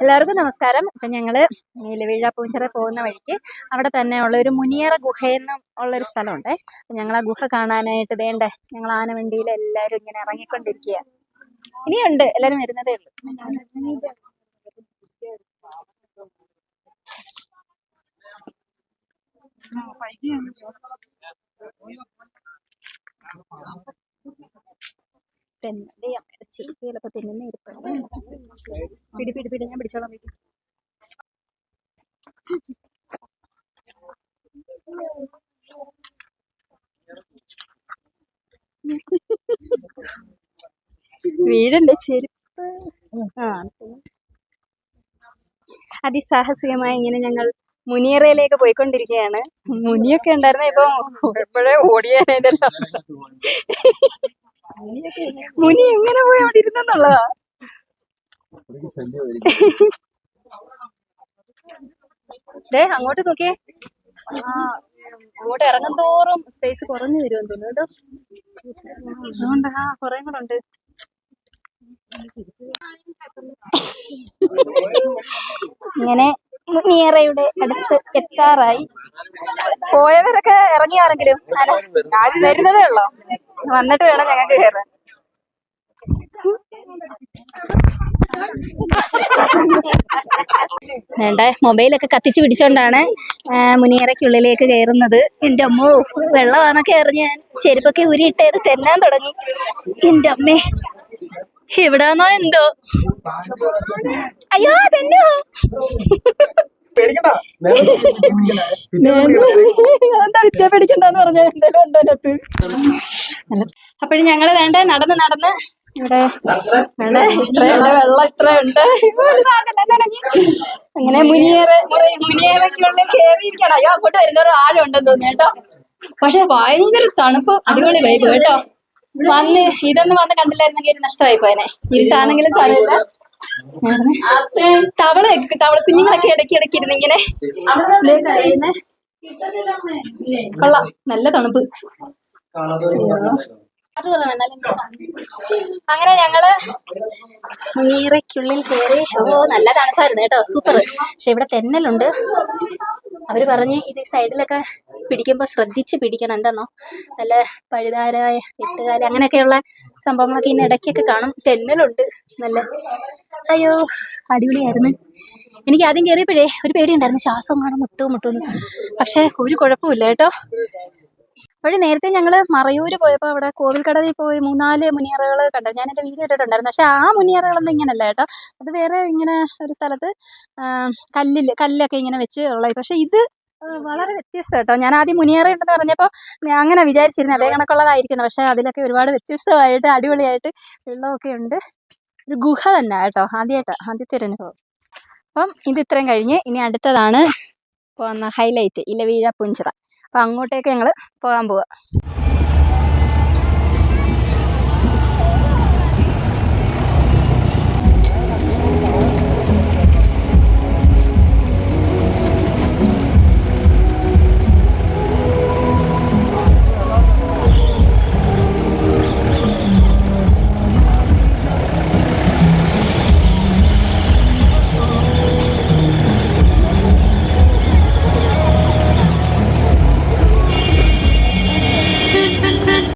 എല്ലാവർക്കും നമസ്കാരം. ഇപ്പൊ ഞങ്ങൾ നീലവീഴ പൂഞ്ചിറ പോകുന്ന വഴിക്ക് അവിടെ തന്നെ ഉള്ള ഒരു മുനിയറ ഗുഹയെന്ന് ഉള്ളൊരു സ്ഥലമുണ്ട്. ഞങ്ങൾ ആ ഗുഹ കാണാനായിട്ട് വേണ്ടേ ഞങ്ങൾ ആനവണ്ടിയിൽ എല്ലാവരും ഇങ്ങനെ ഇറങ്ങിക്കൊണ്ടിരിക്കുക ഇനിയുണ്ട്. എല്ലാരും വരുന്നതേ ഉള്ളൂ. തെന്നെ അമ്മയുടെ ചെരുപ്പ് ചിലപ്പോ തിന്നുന്ന ഇരിപ്പുണ്ട്. പിടി പിടി പിടി ഞാൻ പിടിച്ചോളാം വീട്ടിൽ വീടല്ലേ ചെരുപ്പ്. ആ. അതിസാഹസികമായി ഇങ്ങനെ ഞങ്ങൾ മുനിയറയിലേക്ക് പോയിക്കൊണ്ടിരിക്കുകയാണ്. മുനിയൊക്കെ ഉണ്ടായിരുന്ന ഇപ്പൊ എപ്പോഴേ ഓടിയാനായിട്ടല്ലോ മുനി എങ്ങനെ പോയി അവിടെ ഇരുന്നെന്നുള്ളതാ? ദേ അങ്ങോട്ട് നോക്കിയേ. ആ അങ്ങോട്ട് ഇറങ്ങും തോറും സ്പേസ് കുറഞ്ഞു വരുമെന്ന് തോന്നുന്നു കേട്ടോ. അതുകൊണ്ട് ആ കുറേ കൂടെ ഉണ്ട്. ഇങ്ങനെ മുനിയറയുടെ അടുത്ത് എത്താറായി. പോയവരൊക്കെ ഇറങ്ങിയാണെങ്കിലും വരുന്നതേ ഉള്ളോ. വന്നിട്ട് വേണം ഞങ്ങൾക്ക് കയറാൻ വേണ്ട മൊബൈലൊക്കെ കത്തിച്ച് പിടിച്ചോണ്ടാണ് മുനിയറയ്ക്കുള്ളിലേക്ക് കയറുന്നത്. എന്റെ അമ്മോ വെള്ളമാണൊക്കെ കയറി ഞാൻ? ചെരുപ്പൊക്കെ ഉരിയിട്ടത് തെന്നാൻ തുടങ്ങി. എന്റെ അമ്മേ എവിടാന്നോ എന്തോ. അയ്യോ തന്നോ പേടിക്കണ്ടെന്ന് ഉണ്ടോ അപ്പോഴും ഞങ്ങൾ വേണ്ട നടന്ന് നടന്ന് ഇവിടെ ഇത്രയുണ്ട് വെള്ളം ഇത്രയുണ്ട്. അങ്ങനെ മുനിയേറെ മുനിയേറയ്ക്കുള്ളിൽ കയറിയിരിക്കണം അയ്യോ അങ്ങോട്ട് വരുന്ന ഒരു ആഴം ഉണ്ടെന്ന് തോന്നുന്നു കേട്ടോ. പക്ഷെ ഭയങ്കര തണുപ്പ് അടിപൊളി വൈബ് കേട്ടോ. വന്ന് ഇതൊന്നും വന്ന് കണ്ടില്ലായിരുന്നെങ്കിൽ ഒരു നഷ്ടമായി പോയനെ. ഇരുട്ടാണെങ്കിലും സാരമില്ല. തവള തവള കുഞ്ഞുങ്ങളൊക്കെ ഇടയ്ക്ക് ഇടയ്ക്ക് ഇരുന്നിങ്ങനെ. കൊള്ളാം. നല്ല തണുപ്പ്. അങ്ങനെ ഞങ്ങൾ നീറയ്ക്കുള്ളിൽ കയറി ഓ നല്ല തണുപ്പായിരുന്നു കേട്ടോ സൂപ്പർ പക്ഷെ ഇവിടെ തെന്നലുണ്ട്. അവർ പറഞ്ഞ് ഇത് സൈഡിലൊക്കെ പിടിക്കുമ്പോൾ ശ്രദ്ധിച്ച് പിടിക്കണം എന്താണോ നല്ല പഴുതാരായ എട്ടുകാല അങ്ങനെയൊക്കെയുള്ള സംഭവങ്ങളൊക്കെ ഇന്ന് ഇടയ്ക്കൊക്കെ കാണും. തെന്നലുണ്ട് നല്ല. അയ്യോ അടിപൊളിയായിരുന്നു. എനിക്ക് ആദ്യം കയറിയപ്പോഴേ ഒരു പേടിയുണ്ടായിരുന്നു ശ്വാസം കാണാൻ മുട്ടു മുട്ടുമെന്ന് പക്ഷെ ഒരു കുഴപ്പമില്ല കേട്ടോ. അപ്പോൾ നേരത്തെ ഞങ്ങൾ മറയൂർ പോയപ്പോൾ അവിടെ കോവിൽ കടവിൽ പോയി മൂന്നാൽ മുനിയറകൾ കണ്ടു. ഞാൻ എന്റെ വീഡിയോ ഇട്ടിട്ടുണ്ടായിരുന്നു. പക്ഷെ ആ മുനിയറകളൊന്നും ഇങ്ങനല്ല കേട്ടോ. അത് വേറെ ഇങ്ങനെ ഒരു സ്ഥലത്ത് കല്ലിൽ കല്ലൊക്കെ ഇങ്ങനെ വെച്ച് ഉള്ളത് പക്ഷെ ഇത് വളരെ വ്യത്യസ്തം കേട്ടോ. ഞാൻ ആദ്യം മുനിയറ ഉണ്ടെന്ന് പറഞ്ഞപ്പോൾ അങ്ങനെ വിചാരിച്ചിരുന്നു അതേ കണക്കുള്ളതായിരിക്കുന്നു. പക്ഷെ അതിലൊക്കെ ഒരുപാട് വ്യത്യസ്തമായിട്ട് അടിപൊളിയായിട്ട് വെള്ളമൊക്കെ ഉണ്ട്. ഒരു ഗുഹ തന്നെ കേട്ടോ ആദ്യമായിട്ട് ആദ്യത്തെ ഒരു അനുഭവം. അപ്പം ഇത് ഇത്രയും കഴിഞ്ഞ് ഇനി അടുത്തതാണ് ഹൈലൈറ്റ് ഇലവീഴ പുഞ്ചിറ. അപ്പം അങ്ങോട്ടേക്ക് ഞങ്ങൾ പോകാൻ പോവുക